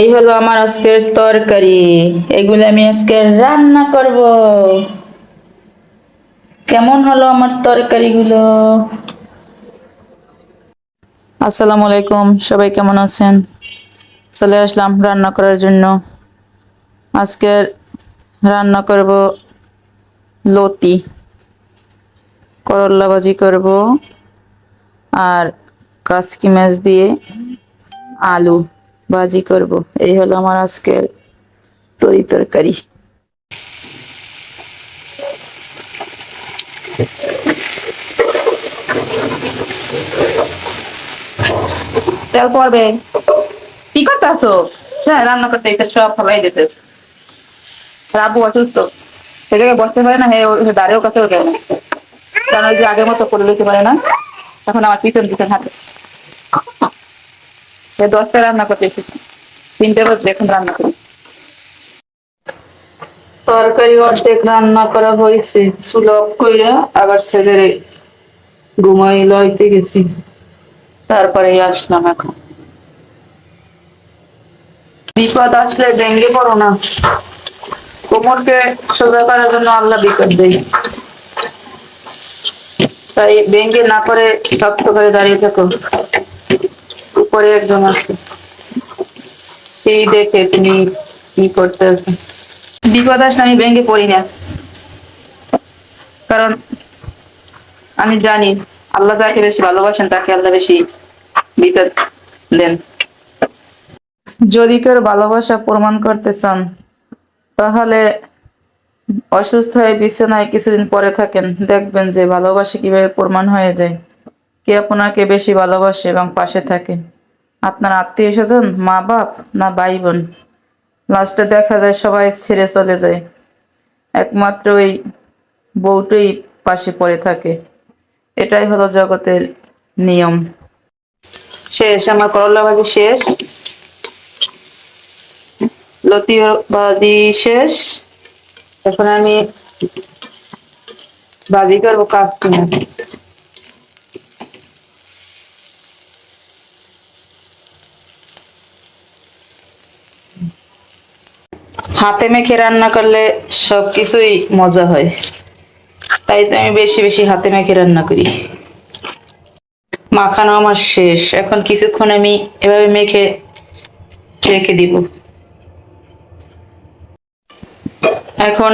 এই হলো আমার আজকের তরকারি। এগুলো আমি আজকে রান্না করব। কেমন হলো আমার তরকারিগুলো? আসসালামু আলাইকুম, সবাই কেমন আছেন? চলে আসলাম রান্না করার জন্য। আজকে রান্না করব লতি। করল্লা ভাজি করব আর কাসকি মাছ দিয়ে আলু। ভাজি করব। এই হলো আমার আজকের তরি তরকারি। তেল পড়বে। কি করতেছো? হ্যাঁ রান্না করতে এটা সব ফলাই দিতে রাবু অসুস্থ। সে জায়গায় বসতে পারে না, হে হে দাঁড়িয়েও কাছেও না। কারণ ওই যে আগের মতো করে দিতে পারে না। তখন আমার পিছন পিছন হাতে দশটা রান্না করতে এসেছি। তিনটে বাজে, এখন রান্না করি। তরকারি অর্ধেক রান্না করা হয়েছে, সুলভ কইরা আবার ছেলের ঘুমাই লইতে গেছি। তারপরে আসলাম এখন। বিপদ আসলে ভেঙ্গে পড়ো না। কোমরকে সোজা করার জন্য আল্লাহ বিপদ দেয়। তাই ভেঙ্গে না পরে শক্ত করে দাঁড়িয়ে থাকো। উপরে একজন আছে সেই দেখে তুমি কি করতেছো বিপদ আসলে আমি ভেঙ্গে পড়ি না। কারণ আমি জানি আল্লাহ যাকে বেশি ভালোবাসেন তাকে আল্লাহ বেশি বিপদ দেন। যদি কেউ ভালোবাসা প্রমাণ করতে চান তাহলে অসুস্থ হয়ে বিছানায় কিছুদিন পরে থাকেন। দেখবেন যে ভালোবাসা কীভাবে প্রমাণ হয়ে যায়। কে আপনাকে বেশি ভালোবাসে এবং পাশে থাকে? আপনার আত্মীয় স্বজন, মা বাপ না ভাই বোন? লাস্টে দেখা যায় সবাই ছেড়ে চলে যায়। একমাত্র ওই বউটাই পাশে পড়ে থাকে। এটাই হলো জগতের নিয়ম। শেষ, আমার করলা ভাজি শেষ। লতি ভাজি শেষ। এখন আমি ভাজি করব কাটছি না হাতে মেখে রান্না করলে সব কিছুই মজা হয়। তাই তো আমি বেশি বেশি হাতে মেখে রান্না করি। মাখানো আমার শেষ। এখন কিছুক্ষণ আমি এভাবে মেখে রেখে দিব। এখন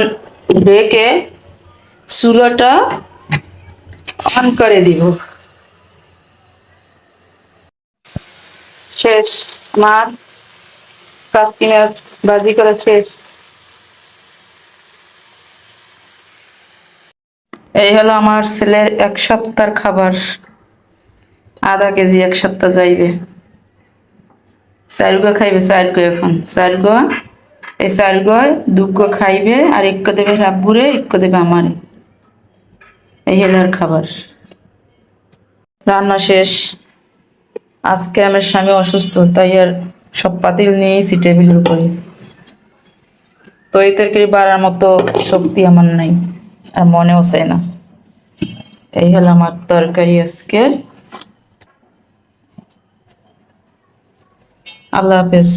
ঢেকে চুলাটা অন করে দিব। শেষ। কাসকি মাছ ভাজি করা শেষ। এই হলো আমার ছেলের এক সপ্তাহের খাবার। আধা কেজি এক সপ্তাহ যাইবে। চার গো খাইবে চার গো এখন। চার গো এই চার গয় দুগো খাইবে আর এক দেবে রাব্বুরে এক দেবে আমারে। এই হলো আর খাবার। রান্না শেষ। আজকে আমার স্বামী অসুস্থ, তাই আর সব পাতিল নিয়েছি টেবিলের উপরে তো এই তরকারি বাড়ার মতো শক্তি আমার নাই আর মনেও চাই না। এই হলো আমার তরকারি আজকের। আল্লাহ হাফেজ।